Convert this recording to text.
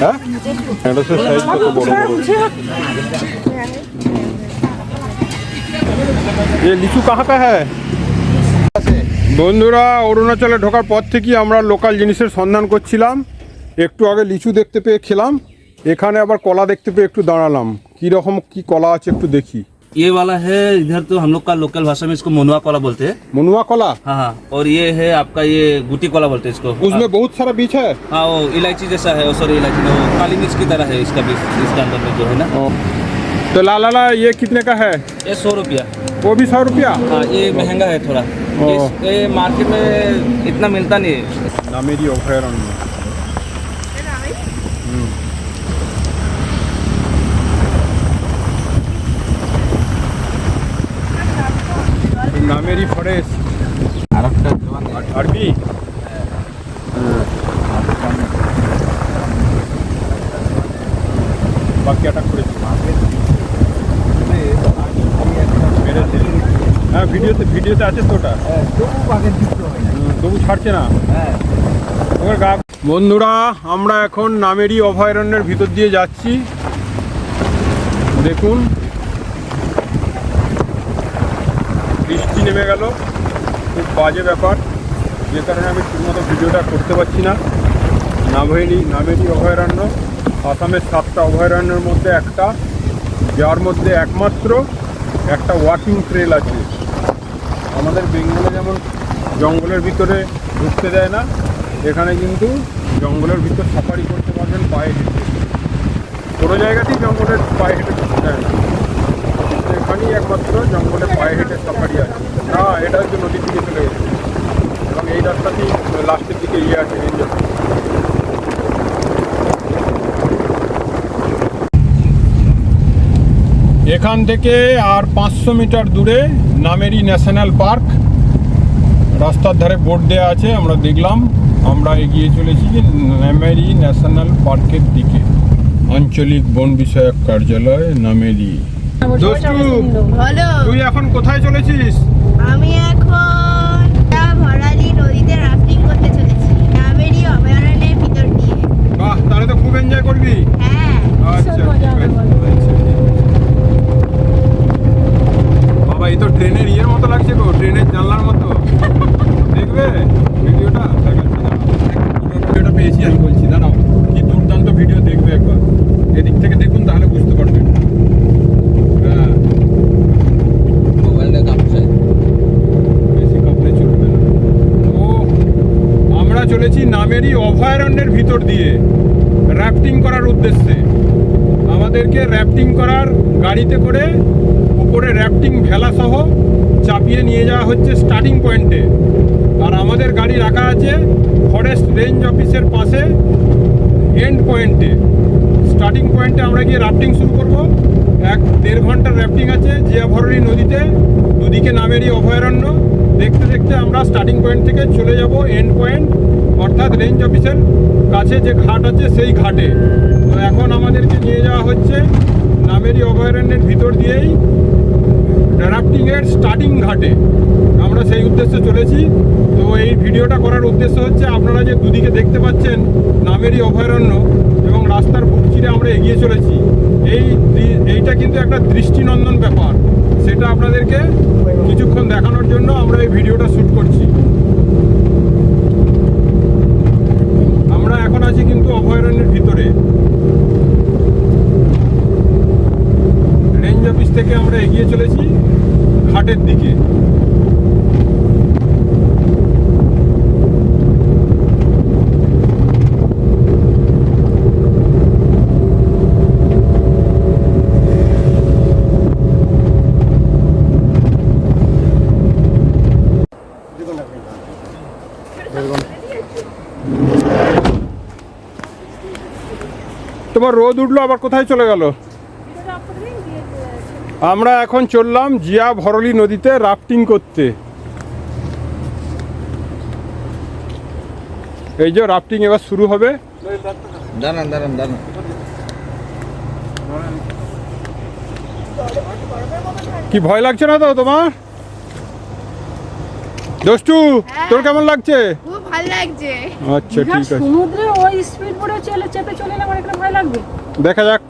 হ্যাঁ সাইজ কত বড় বড় ये লিচু কাহা হ্যাঁ বন্ধুরা, অরুণাচলে ঢোকার পর থেকেই আমরা লোকাল জিনিসের সন্ধান করছিলাম। একটু আগে লিচু দেখতে পেয়ে খেলাম। এখানে আবার কলা দেখতে পেয়ে একটু দাঁড়ালাম। কী রকম কি কলা আছে একটু দেখি। ये वाला है इधर तो हम लोग का लोकल भाषा में इसको मुनवा कोला बोलते हैं। मनुआ कला? हाँ हाँ और ये है आपका ये गुटी कोला बोलते हैं इसको। उसमें बहुत सारा बीज है? हाँ वो इलायची जैसा है सॉरी इलायची वो काली मिर्च की तरह है इसका बीज इसके अंदर में जो है ना। तो ला ला ला ये कितने का है? ये सौ रुपया। वो भी सौ रुपया? हाँ ये महँगा है थोड़ा। ये मार्केट में इतना मिलता नहीं है। নামেরই ফরেস্ট আরবি? বাকি অ্যাটাক করেছে। মেরেছে হ্যাঁ ভিডিওতে ভিডিওতে আছে তো ওটা। তবু ছাড়ছে না। বন্ধুরা আমরা এখন নামেরি অভয়ারণ্যের ভিতর দিয়ে যাচ্ছি। দেখুন। বৃষ্টি নেমে গেল। খুব বাজে ব্যাপার। যে কারণে আমি ঠিকমতো ভিডিওটা করতে পারছি না। নামেরি নামেরি অভয়ারণ্য, আসামের সাতটা অভয়ারণ্যের মধ্যে একটা। যার মধ্যে একমাত্র একটা ওয়াকিং ট্রেল আছে। আমাদের বেঙ্গলে যেমন জঙ্গলের ভিতরে ঢুকতে দেয় না, এখানে কিন্তু জঙ্গলের ভিতর সাফারি করতে পারবেন পায়ে হেঁটে। কোনো জায়গাতেই জঙ্গলের পায়ে হেঁটে ঢুকতে দেয় না। এখানেই একমাত্র জঙ্গলে পায়ে হেঁটে সাফারি আছে। না, এটা হচ্ছে নদীর দিকে চলে গেছে। এবং এই রাস্তাতেই লাস্টের দিকে ইয়ে আছে অফিস। এখান থেকে আর পাঁচশো মিটার দূরে নামেরি ন্যাশনাল পার্ক। রাস্তার ধারে বোর্ড দেওয়া আছে, আমরা দেখলাম। আমরা এগিয়ে চলেছি নামেরি ন্যাশনাল পার্কের দিকে। আঞ্চলিক বন বিষয়ক কার্যালয় নামেরি তুই এখন কোথায় চলেছিস? আমি এখন ভরালি নদীতে রাফটিং করতে চলেছি। নামেরি অভয়ারণ্যের ভিতর দিয়ে। বাহ তাহলে তো খুব এনজয় করবি। হ্যাঁ। আচ্ছা ঠিক আছে। ঠিক বাবা এই তো ট্রেনের ইয়ের মতো লাগছে গো ট্রেনের জানলার মতো। দেখবে? ভিডিওটা ভিডিওটা পেয়েছি আমি বলছি দাঁড়াও কি দুর্দান্ত ভিডিও দেখবে একবার। এদিক থেকে দেখুন তাহলে বুঝতে পারবেন হ্যাঁ বেশি কাপড়ে চলবে না ও আমরা চলেছি নামেরই অভয়ারণ্যের ভিতর দিয়ে র্যাফটিং করার উদ্দেশ্যে। আমাদেরকে র্যাফটিং করার গাড়িতে করে উপরে র্যাফটিং ভেলা সহ চাপিয়ে নিয়ে যাওয়া হচ্ছে স্টার্টিং পয়েন্টে আর আমাদের গাড়ি রাখা আছে ফরেস্ট রেঞ্জ অফিসের পাশে এন্ড পয়েন্টে স্টার্টিং পয়েন্টে আমরা গিয়ে রাফটিং শুরু করব। এক দেড় ঘণ্টার র্যাফটিং আছে, জিয়াভরণী নদীতে, দুদিকে নামেরই অভয়ারণ্য। দেখতে দেখতে আমরা স্টার্টিং পয়েন্ট থেকে চলে যাব এন্ড পয়েন্ট অর্থাৎ রেঞ্জ অফিসের কাছে যে ঘাট আছে সেই ঘাটে। তো এখন আমাদেরকে নিয়ে যাওয়া হচ্ছে নামেরই অভয়ারণ্যের ভিতর দিয়েই রাফটিংয়ের স্টার্টিং ঘাটে। আমরা সেই উদ্দেশ্যে চলেছি। তো এই ভিডিওটা করার উদ্দেশ্য হচ্ছে আপনারা যে দুদিকে দেখতে পাচ্ছেন নামেরই অভয়ারণ্য এবং রাস্তার বুক চিরে আমরা এগিয়ে চলেছি। এই এইটা কিন্তু একটা দৃষ্টিনন্দন ব্যাপার। সেটা আপনাদেরকে কিছুক্ষণ দেখানোর জন্য আমরা এই ভিডিওটা শ্যুট করছি। আমরা এখন আছি কিন্তু অভয়ারণ্যের ভিতরে। রেঞ্জ অফিস থেকে আমরা এগিয়ে চলেছি ঘাটের দিকে। তোমার রোদ উঠল আবার কোথায় চলে গেল? আমরা এখন চললাম জিয়া ভরলি নদীতে রাফটিং করতে। এই যে রাফটিং এবার শুরু হবে। দাঁড়ান দাঁড়ান দাঁড়ান। কি ভয় লাগছে না তো তোমার? দোষ্টু তোর কেমন লাগছে? খুব ভালো লাগছে। আচ্ছা ঠিক আছে। সমুদ্রে ওই স্পিড বোটে চলে চেপে চলে না আমার একটা ভয় লাগবে। দেখা যাক।